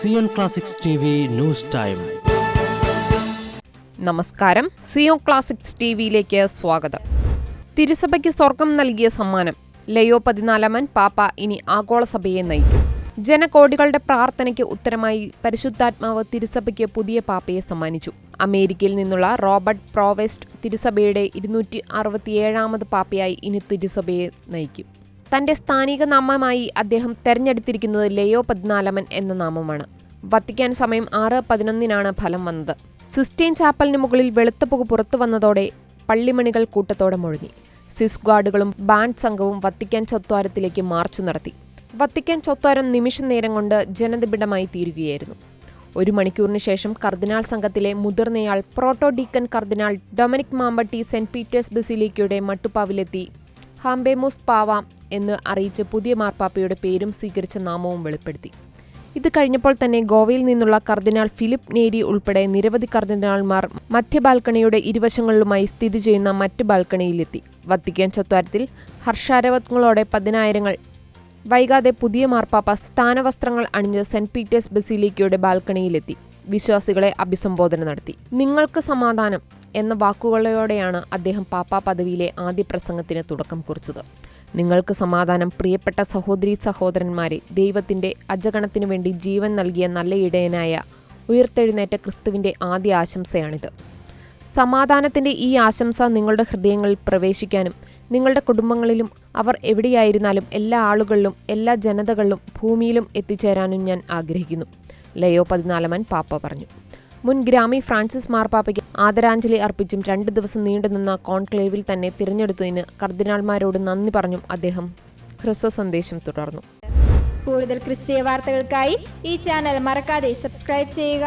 Zion classics news time നമസ്കാരം. Zion classics T വിയിലേക്ക് സ്വാഗതം. തിരുസഭയ്ക്ക് സ്വർഗം നൽകിയ സമ്മാനം ലയോ പതിനാലാമൻ പാപ്പ ഇനി ആഗോള സഭയെ നയിക്കും. ജനകോടികളുടെ പ്രാർത്ഥനയ്ക്ക് ഉത്തരമായി പരിശുദ്ധാത്മാവ് തിരുസഭയ്ക്ക് പുതിയ പാപ്പയെ സമ്മാനിച്ചു. അമേരിക്കയിൽ നിന്നുള്ള റോബർട്ട് പ്രോവെസ്റ്റ് തിരുസഭയുടെ ഇരുന്നൂറ്റി അറുപത്തിയേഴാമത് പാപ്പയായി ഇനി തിരുസഭയെ നയിക്കും. തന്റെ സ്ഥാനിക നാമമായി അദ്ദേഹം തെരഞ്ഞെടുത്തിരിക്കുന്നത് ലയോ പതിനാലമൻ എന്ന നാമമാണ്. വത്തിക്കാൻ സമയം ആറ് പതിനൊന്നിനാണ് ഫലം വന്നത്. സിസ്റ്റൈൻ ചാപ്പലിന് മുകളിൽ വെളുത്ത പുക പുറത്തു വന്നതോടെ പള്ളിമണികൾ കൂട്ടത്തോടെ മുഴങ്ങി. സ്വിസ് ഗാർഡുകളും ബാൻഡ് സംഘവും വത്തിക്കാൻ ചൊത്വാരത്തിലേക്ക് മാർച്ച് നടത്തി. വത്തിക്കാൻ ചൊത്വാരം നിമിഷ നേരം കൊണ്ട് ജനനിബിഡമായി തീരുകയായിരുന്നു. ഒരു മണിക്കൂറിന് ശേഷം കർദിനാൾ സംഘത്തിലെ മുതിർന്നയാൾ പ്രോട്ടോ ഡീക്കൻ കർദിനാൾ ഡൊമിനിക് മാമ്പട്ടി സെന്റ് പീറ്റേഴ്സ് ബസിലിക്കയുടെ മട്ടുപ്പാവിലെത്തി ഹാംബേമോസ് പാവ എന്ന് അറിയിച്ച് പുതിയ മാർപ്പാപ്പയുടെ പേരും സ്വീകരിച്ച നാമവും വെളിപ്പെടുത്തി. ഇത് കഴിഞ്ഞപ്പോൾ തന്നെ ഗോവയിൽ നിന്നുള്ള കർദിനാൾ ഫിലിപ്പ് നേരി ഉൾപ്പെടെ നിരവധി കർദിനാൾമാർ മധ്യ ബാൽക്കണിയുടെ ഇരുവശങ്ങളിലുമായി സ്ഥിതി ചെയ്യുന്ന മറ്റ് ബാൽക്കണിയിലെത്തി. വത്തിക്കാൻ ചത്വാരത്തിൽ ഹർഷാരവങ്ങളോടെ പതിനായിരങ്ങൾ. വൈകാതെ പുതിയ മാർപ്പാപ്പ സ്ഥാനവസ്ത്രങ്ങൾ അണിഞ്ഞ് സെന്റ് പീറ്റേഴ്സ് ബസിലിക്കയുടെ ബാൽക്കണിയിലെത്തി. വിശ്വാസികളെ അഭിസംബോധന നടത്തി. നിങ്ങൾക്ക് സമാധാനം. എന്ന വാക്കുകളോടെയാണ് അദ്ദേഹം പാപ്പാ പദവിയിലെ ആദ്യ പ്രസംഗത്തിന് തുടക്കം കുറിച്ചത്. നിങ്ങൾക്ക് സമാധാനം പ്രിയപ്പെട്ട സഹോദരി സഹോദരന്മാരെ ദൈവത്തിന്റെ അജഗണത്തിനു വേണ്ടി ജീവൻ നൽകിയ നല്ല ഇടയനായ ഉയർത്തെഴുന്നേറ്റ ക്രിസ്തുവിന്റെ ആദ്യ ആശംസയാണിത്. സമാധാനത്തിന്റെ ഈ ആശംസ നിങ്ങളുടെ ഹൃദയങ്ങളിൽ പ്രവേശിക്കാനും നിങ്ങളുടെ കുടുംബങ്ങളിലും അവർ എവിടെയായിരുന്നാലും എല്ലാ ആളുകളിലും എല്ലാ ജനതകളിലും ഭൂമിയിലും എത്തിച്ചേരാനും ഞാൻ ആഗ്രഹിക്കുന്നു. ലയോ പതിനാലമൻ പാപ്പ പറഞ്ഞു. മുൻ ഗ്രാമി ഫ്രാൻസിസ് മാർപ്പാപ്പയ്ക്ക് ആദരാഞ്ജലി അർപ്പിച്ചും രണ്ട് ദിവസം നീണ്ടുനിന്ന കോൺക്ലേവിൽ തന്നെ തിരഞ്ഞെടുത്തതിന് കർദിനാൾമാരോട് നന്ദി പറഞ്ഞും അദ്ദേഹം ഹ്രസ്വ സന്ദേശം തുടർന്നു. കൂടുതൽ ക്രിസ്തീയ വാർത്തകൾക്കായി ഈ ചാനൽ മറക്കാതെ സബ്സ്ക്രൈബ് ചെയ്യുക.